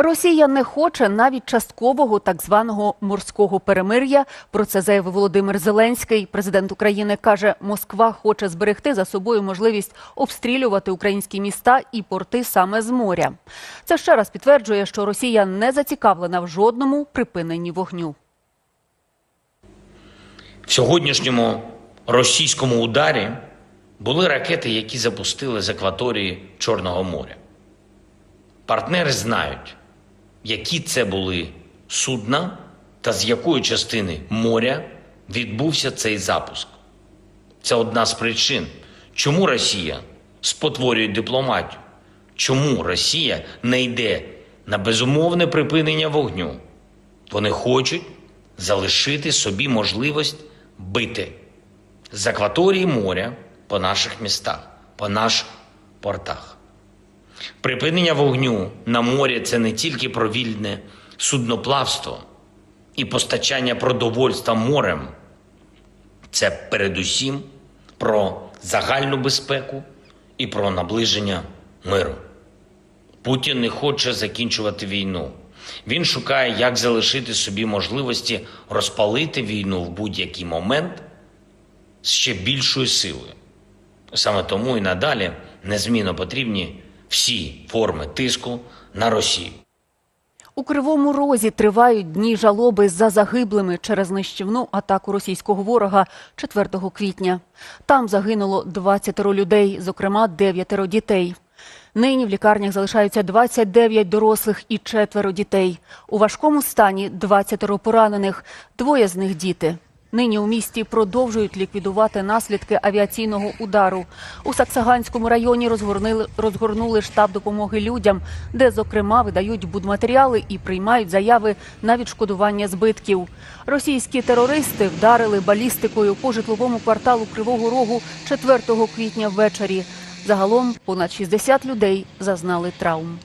Росія не хоче навіть часткового так званого морського перемир'я. Про це заявив Володимир Зеленський. Президент України каже, Москва хоче зберегти за собою можливість обстрілювати українські міста і порти саме з моря. Це ще раз підтверджує, що Росія не зацікавлена в жодному припиненні вогню. В сьогоднішньому російському ударі були ракети, які запустили з акваторії Чорного моря. Партнери знають, які це були судна та з якої частини моря відбувся цей запуск. Це одна з причин, чому Росія спотворює дипломатію, чому Росія не йде на безумовне припинення вогню. Вони хочуть залишити собі можливість бити з акваторії моря по наших містах, по наших портах. Припинення вогню на морі це не тільки про вільне судноплавство і постачання продовольства морем, це передусім про загальну безпеку і про наближення миру. Путін не хоче закінчувати війну. Він шукає, як залишити собі можливості розпалити війну в будь-який момент з ще більшою силою. Саме тому і надалі незмінно потрібні всі форми тиску на Росію. У Кривому Розі тривають дні жалоби за загиблими через нищівну атаку російського ворога 4 квітня. Там загинуло 20 людей, зокрема 9 дітей. Нині в лікарнях залишаються 29 дорослих і четверо дітей. У важкому стані 20 поранених, двоє з них діти. Нині у місті продовжують ліквідувати наслідки авіаційного удару. У Саксаганському районі розгорнули штаб допомоги людям, де, зокрема, видають будматеріали і приймають заяви на відшкодування збитків. Російські терористи вдарили балістикою по житловому кварталу Кривого Рогу 4 квітня ввечері. Загалом понад 60 людей зазнали травм.